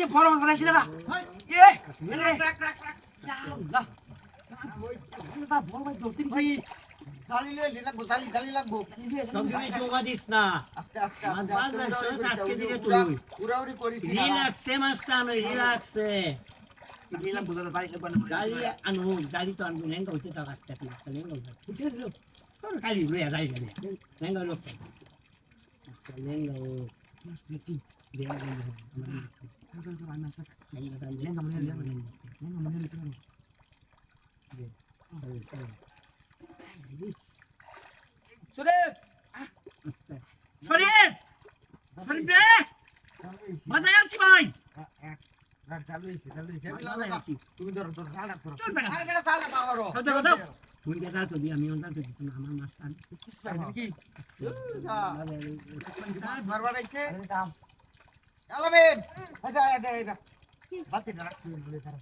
যে বড় মাছ দাদা এ রাখ, রাখ, রাখ, রাখ। আল্লাহ দাদা বড় মাছ ভাই, লেঙ্গা আমি বাজায় লাগা। আছি তুমি ধরো, ধরো, জাল রাখ, ধরো। চল বেটা। আরে বেটা, জাল রাখ, আবারও। দাও, দাও, দাও। তুই দেখা তো দি আমি অন্তর তো দিতাম আমার মাছটা কি? বাজায় মারবার আইছে? আরে দাম আলামিন, এই যা, এই যা, এই যা। বালতিটা রাখ, তুই বলে ধরো।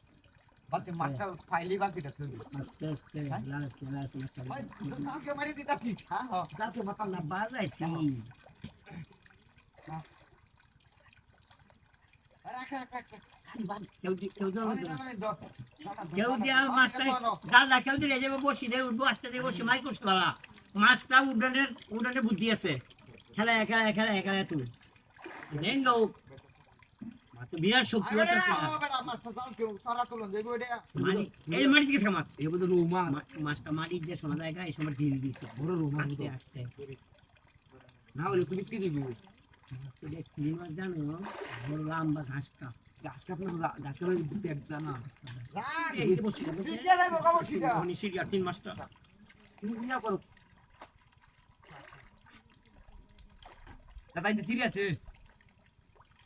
বালতি, মাছটা ফাইলি বালতিটা তুলবি। আস্তে আস্তে লাস্ট লাস্ট ওই, জালকে মারি দিতাছি। হ্যাঁ হ্যাঁ না বাজাইছি রাখ, রাখ, রাখ, রাখ। কেউ দি কেউ দাও আলামিন, আলামিন, ধর। দাদা, ধর, কেউ দাদা, দিয়া ধর, মাছটা উডানের উডানে বুদ্ধি আছে খেলা খেলা খেলা খেলা তুই বিরাট শক্তি। মানি এই মাটি দিকে মাছ এই বদল রুমা। মা- মাছটা মাটির যে শোনা জায়গা এই সময় ঢিল দিছে বড় রুমা আস্তে আস্তে না হলে তুমি কি দিবি? সেটা কি মাছ জানো বড় লম্বা ঘাসটা তিন মাছটা তুমি কি না করো? দাদা সিরিয়াস আছে।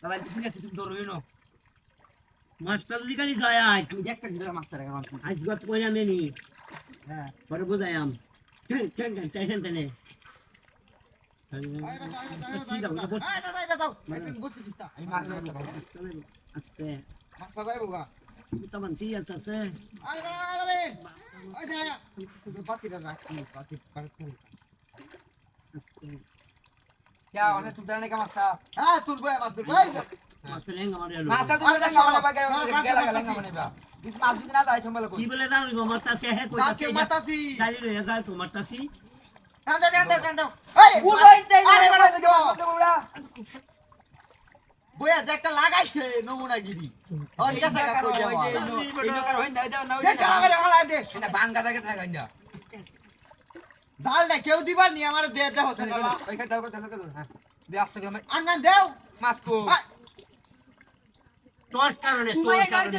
দাদা ইন্দি সিরিয়াস তুমি ধরো না যদি খালি যায় আজ আমি দেখতেছি দাদা মাস্টার এখন আজ গত পয়সা নেনি হ্যাঁ। পরে বোঝায়াম ঠেন ঠেন ঠেন টেনশন তেনে আয় বেটা, আয় বেটা, আয় সিধা বেটা, উঠে বস আয় দাদা, আয় বেটা, একদিন বসে দিস তা। আমি মাছ ধরবো আস্তে মাছটা যাইবো গা। তখন সিরিয়াল আছে আরে বেটা, আয় ওই যা, তুই বাতিটা রাখ, পারে আস্তে क्या অনেক তুলতে নাকি মাছটা হ্যাঁ, তুলবো, এ মাছ তুলবো, এই যা। মাছটা লেঙ্গা মারে এলো মাছটা আরে তুলতে সরো, নাকি বাগে সরো, গেলা যাকে গেলা মারতাছি। মানে বা দিস মাছ দিতে না যাই সম্বল কি বলে জানো গো মারতাছে হে যাকে কইতাছে মারতাছি। চালি লইয়া যায় তো মারতাছি টান দাও, টান দাও, টান দাও। এই, উড়াই দেই আরে বেটা, না উড়া বইয়া যে একটা লাগাইছে নমুনাগিরি ও গেছে কা যাওয়া এই নকার হইন দাই দাও না যে কালারে হালাই দে এটা বাঙ্গা থাকে থাকে না জালটা কেউ দিবার নি আমার দে দে হোসেন ওই খাই দাও দাও দাও হ্যাঁ দে আসতে গেলে আঙ্গান দেও। মাছ কো। তোর কারণে তোর কারণে।